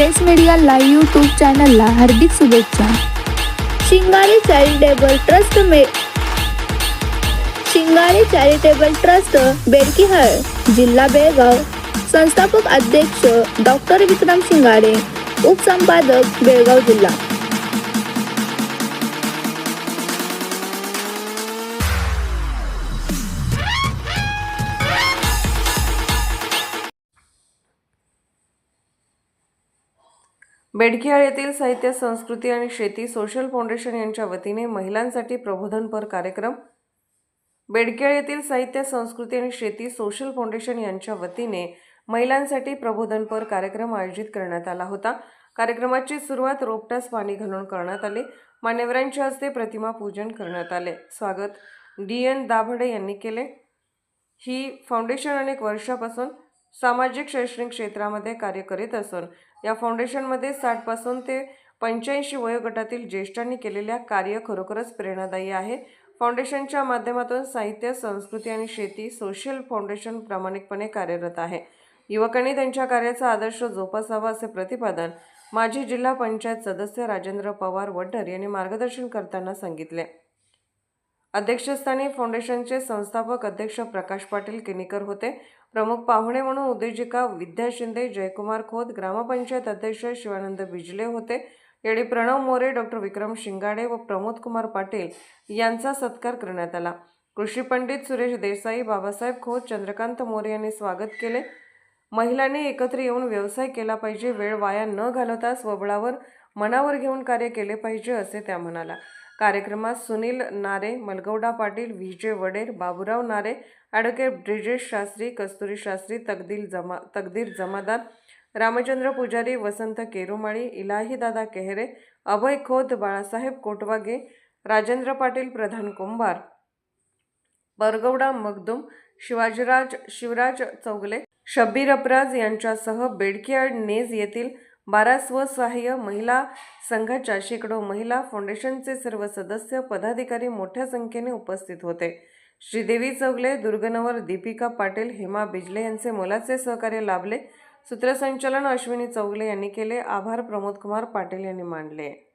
Press media live YouTube चॅनलला हार्दिक शुभेच्छा। शिंगारी चॅरिटेबल ट्रस्ट मे शिंगारी चॅरिटेबल ट्रस्ट बेडकीहळ जिल्हा बेळगाव संस्थापक अध्यक्ष डॉक्टर विक्रम शिंगारे उपसंपादक बेळगाव जिल्हा। बेडकिहाळ येथील साहित्य संस्कृती आणि शेती सोशल फाउंडेशन यांच्या वतीने महिलांसाठी प्रबोधनपर कार्यक्रम. बेडकिहाळ येथील साहित्य संस्कृती आणि शेती सोशल फाउंडेशन यांच्या वतीने महिलांसाठी प्रबोधनपर कार्यक्रम आयोजित करण्यात आला होता. कार्यक्रमाची सुरुवात रोपट्यास पाणी घालून करण्यात आले. मान्यवरांच्या हस्ते प्रतिमा पूजन करण्यात आले. स्वागत. डी एन दाभडे यांनी केले. ही फाउंडेशन अनेक वर्षापासून सामाजिक शैक्षणिक क्षेत्रामध्ये कार्य करीत असून या फाउंडेशनमध्ये साठपासून ते पंच्याऐंशी वयोगटातील ज्येष्ठांनी केलेल्या कार्य खरोखरच प्रेरणादायी आहे. फाउंडेशनच्या माध्यमातून साहित्य संस्कृती आणि शेती सोशल फाउंडेशन प्रामाणिकपणे कार्यरत आहे. युवकांनी त्यांच्या कार्याचा आदर्श जोपासावा असे प्रतिपादन माजी जिल्हा पंचायत सदस्य राजेंद्र पवार वड्डर यांनी मार्गदर्शन करताना सांगितले. अध्यक्षस्थानी फाउंडेशनचे संस्थापक अध्यक्ष प्रकाश पाटील किनीकर होते. प्रमुख पाहुणे म्हणून उद्योजिका विद्या शिंदे जयकुमार खोत ग्रामपंचायत अध्यक्ष शिवानंद बिजले होते. यावेळी प्रणव मोरे डॉक्टर विक्रम शिंगाडे व प्रमोद कुमार पाटील यांचा सत्कार करण्यात आला. कृषी पंडित सुरेश देसाई बाबासाहेब खोत चंद्रकांत मोरे यांनी स्वागत केले. महिलांनी एकत्र येऊन व्यवसाय केला पाहिजे वेळ वाया न घालवता स्वबळावर मनावर घेऊन कार्य केले पाहिजे असे त्या म्हणाला कार्यक्रमात सुनील नारे मलगौडा पाटील विजय वडेर बाबुराव नारे ॲडव्होकेट ब्रिजेश शास्त्री कस्तुरी शास्त्री तकदील जमा तकदीर जमादार रामचंद्र पुजारी वसंत केरुमाळी इलाहीदादा केहरे अभय खोत बाळासाहेब कोटवागे राजेंद्र पाटील प्रधान कुंभार बरगौडा मगदुम शिवाजीराज शिवराज चौगले शब्बीर अपराज यांच्यासह बेडकियाड नेज येथील बारा स्वसहाय्य महिला संघाच्या शेकडो महिला फाउंडेशनचे सर्व सदस्य पदाधिकारी मोठ्या संख्येने उपस्थित होते. श्रीदेवी चौगले दुर्गनवर दीपिका पाटील हेमा बिजले यांचे मोलाचे सहकार्य लाभले. सूत्रसंचालन अश्विनी चौगले यांनी केले. आभार प्रमोद कुमार पाटील यांनी मांडले.